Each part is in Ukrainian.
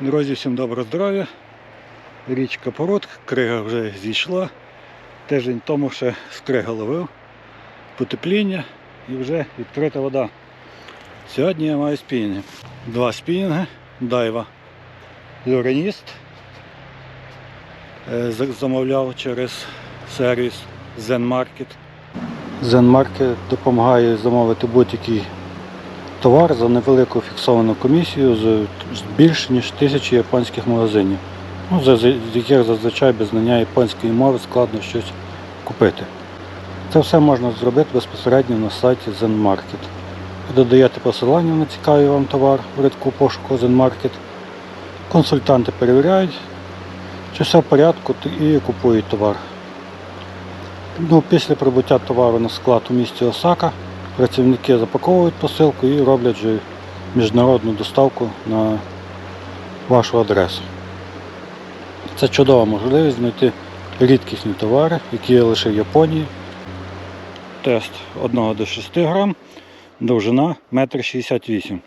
Друзі, всім доброго здоров'я. Річка Пород, крига вже зійшла. Тиждень тому ще з крига ловив. Потепління і вже відкрита вода. Сьогодні я маю спінінги. Два спінінги, дайва Люреніст. Е, Замовляв через сервіс Zen Market. Zen Market допомагає замовити будь-який товар за невелику фіксовану комісію з більш ніж тисячі японських магазинів, ну, з яких зазвичай без знання японської мови складно щось купити. Це все можна зробити безпосередньо на сайті Zen Market. Ви додаєте посилання на цікавий вам товар в рядку пошуку Zen Market. Консультанти перевіряють, чи все в порядку і купують товар. Ну, після прибуття товару на склад у місті Осака працівники запаковують посилку і роблять вже міжнародну доставку на вашу адресу. Це чудова можливість знайти рідкісні товари, які є лише в Японії. Тест 1 до 6 грам, довжина 1,68 м.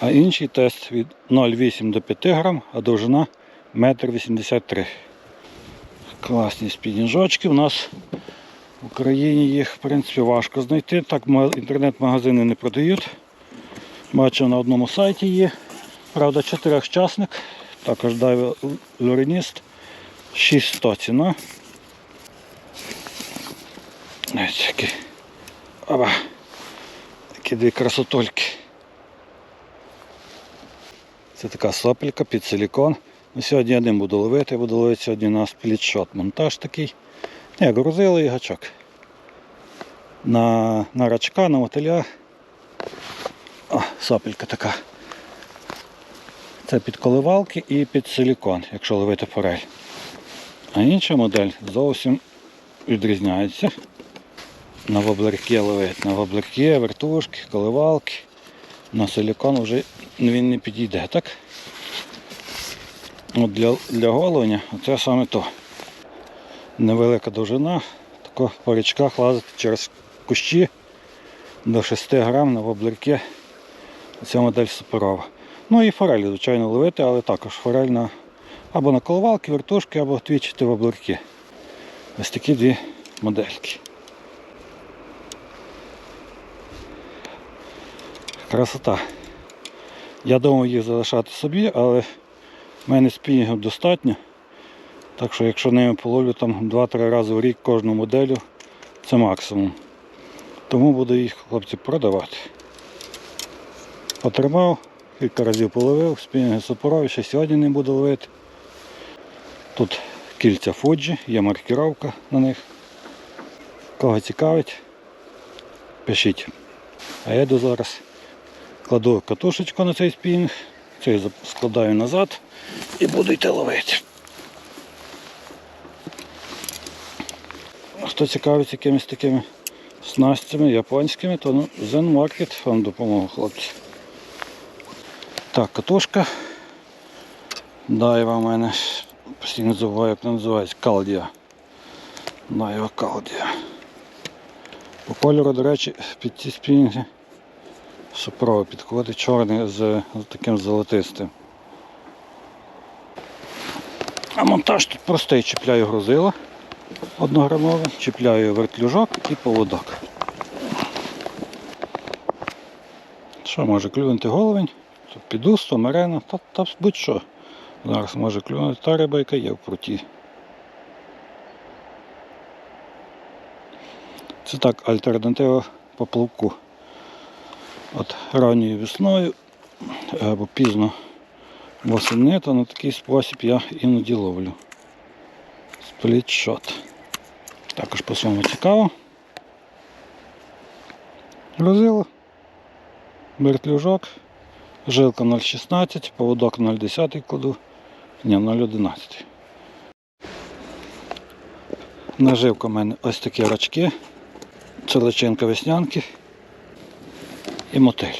А інший тест від 0,8 до 5 грам, а довжина 1,83 м. Класні спінінжочки. У нас в Україні їх в принципі важко знайти. Так інтернет-магазини не продають. Бачу на одному сайті є. Правда, чотирьохчасник. Також дайве люреніст. 600 ціна. Ось такі. Оба. Такі дві красотульки. Це така сопелька під силікон. Сьогодні я ним буду ловити, буду ловити сьогодні на сплітшот. Монтаж такий. Не, грузили і гачок. На, на рачка, на мотиля. О, сопелька така. Це під коливалки і під силікон, якщо ловити форель. А інша модель зовсім відрізняється. На воблерки ловить. На воблерки, вертушки, коливалки. На силікон вже він не підійде, так? От для, для головня це саме то. Невелика довжина, тако по річках лазити через кущі до 6 грам на воблерки. Ця модель суперова. Ну і форель, звичайно, ловити, але також форель на або на коловалки, вертушки, або твічити воблерки. Ось такі дві модельки. Красота. Я думав їх залишати собі, але в мене спінінгів достатньо. Так що якщо ними половлю там 2-3 рази в рік кожну моделю, це максимум. Тому буду їх хлопці продавати. Потримав, кілька разів половив, спінінги супорові, ще сьогодні не буду ловити. Тут кільця Fuji, є маркіровка на них. Кого цікавить, пишіть. А я йду зараз кладу катушечку на цей спінінг, цей складаю назад і буду йти ловити. Хто цікавиться якимись такими снастями японськими, то ну, Zen Market вам допомогу, хлопці. Так, катушка. Дайва в мене постійно забуваю, як вона називається, калдія. Дайва калдія. По кольору, до речі, під ці спінги супрово підходить чорний з, з таким золотистим. А монтаж тут простий, чіпляю грузило однограмове, чіпляю вертлюжок і поводок. Що може клюнути головень, тут підусто, мерена, та, та будь-що. Зараз може клюнути та риба, яка є в пруті. Це так, альтернатива поплавку. От ранньою весною або пізно восени, то на такий спосіб я іноді ловлю. Сплітшот. Також по своєму цікаво. Грузило. Вертлюжок. Жилка 0,16, поводок 0,10 кладу. Ні, 0,11. Наживка в мене ось такі рачки. Це личинка веснянки і мотиль.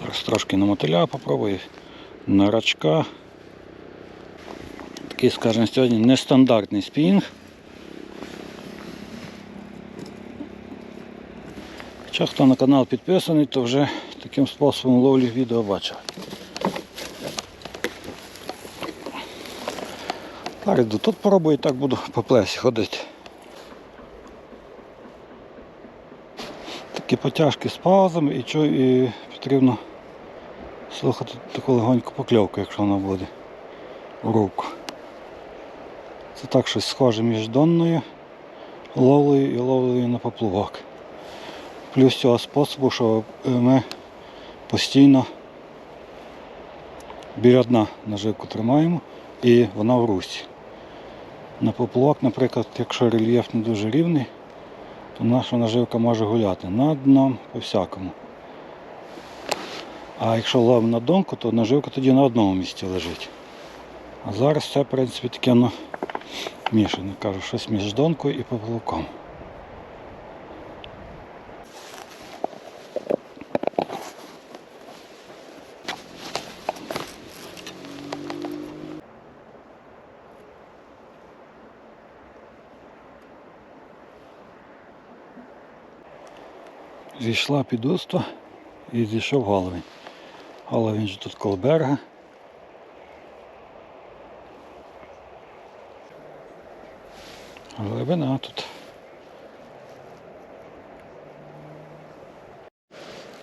Зараз трошки на мотиля попробую. На рачка. Такий, скажімо, сьогодні нестандартний спінг. Ще хто на канал підписаний, то вже таким способом ловлі відео бачив. Зараз йду тут попробую, і так буду по плесі ходити. Такі потяжки з паузами і, чу- і потрібно слухати таку легоньку покльовку, якщо вона буде у руку. Це так щось схоже між донною ловлею і ловлею на поплавок. Плюс цього способу, що е, ми постійно біля дна наживку тримаємо і вона в русі. На поплавок, наприклад, якщо рельєф не дуже рівний, то наша наживка може гуляти над дном по всякому. А якщо ловимо на донку, то наживка тоді на одному місці лежить. А зараз це, в принципі, таке ну, мішане, кажу, щось між донкою і поплавком. Зійшла під усто і зійшов головень. Головень же тут коло Глибина тут.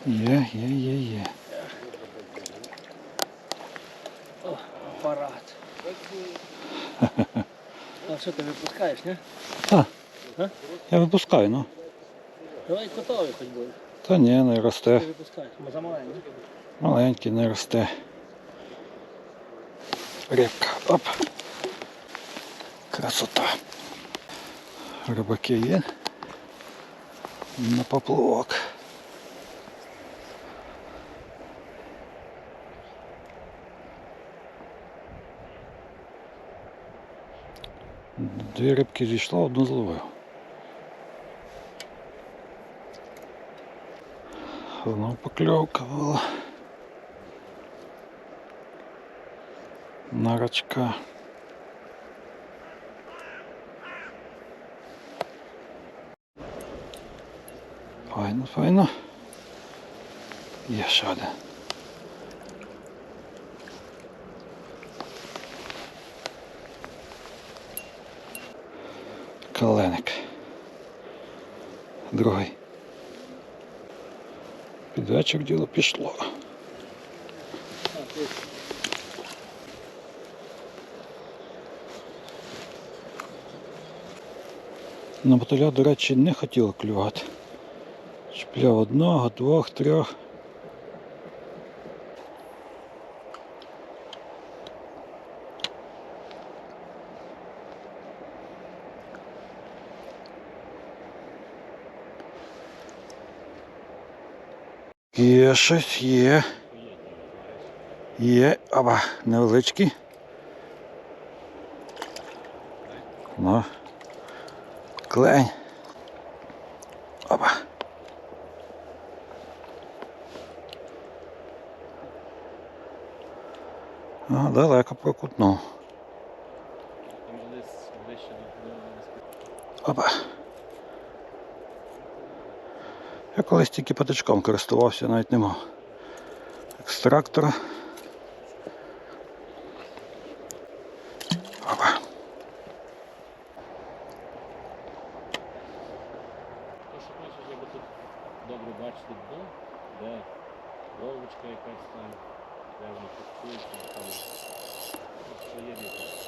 Є, є, є, є. О, Апарат. А що ти випускаєш, не? Я випускаю, ну. Давай котовий хоч буде. Та ні, не росте. Ти випускаєш, ми замаленькі. Маленький не росте. Рибка. Оп. Красота. Рибаки є. На поплавок. Дві рибки зійшло, одну зловив. Знову покльовка була. Нарочка. Файно, файно. Є ще один. Каленик. Другий. Під вечір діло пішло. На мотиля, до речі, не хотіло клювати. Чіпляв одного, двох, трьох. Є щось, є. Є, аба, невеличкий. Ну. Клень. А, далеко прокутнув. Опа. Я колись тільки патичком користувався, навіть не мав. Екстрактора. Опа. То, що хочеш, якби тут добре бачити дно, де проволочка якась там, де воно фіксується, там що є різне.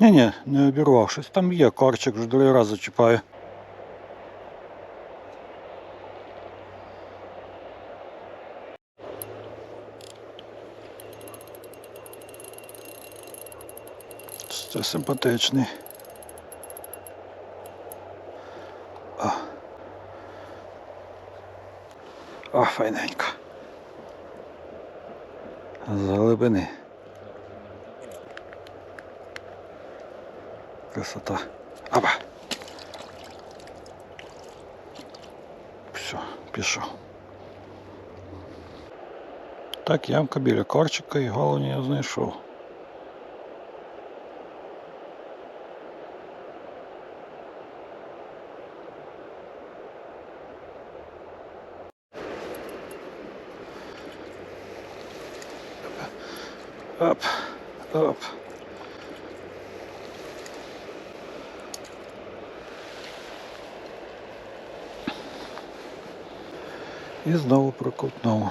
Ні, ні, не обірвав. Щось там є, корчик вже другий раз зачіпаю. Це симпатичний. О. О, файненько. З глибини. красота. Аба. Все, пишу. Так, ямка біля корчика і головні я знайшов. Оп, оп. І знову проковтнув.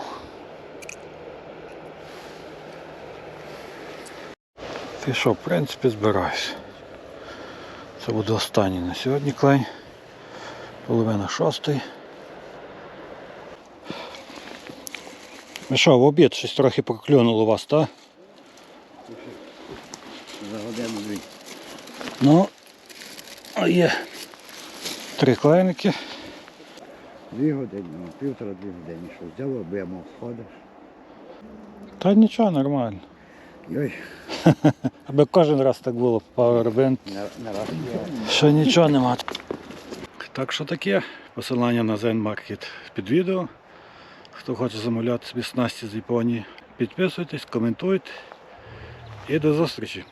Ти що, в принципі, збираюсь. Це буде останній на сьогодні клей. Половина шостий. Ну що, в обід щось трохи проклюнуло у вас, так? За годину дві. Ну, є три клейники. Дві години, ну, півтора-дві години. Що взяв, об'ємо ходиш. Та нічого, нормально. Йой, Аби кожен раз так було Powerbank. на, на раз. Ще нічого нема. Так що таке. Посилання на Zen Market під відео. Хто хоче замовляти собі снасті з Японії, підписуйтесь, коментуйте і до зустрічі.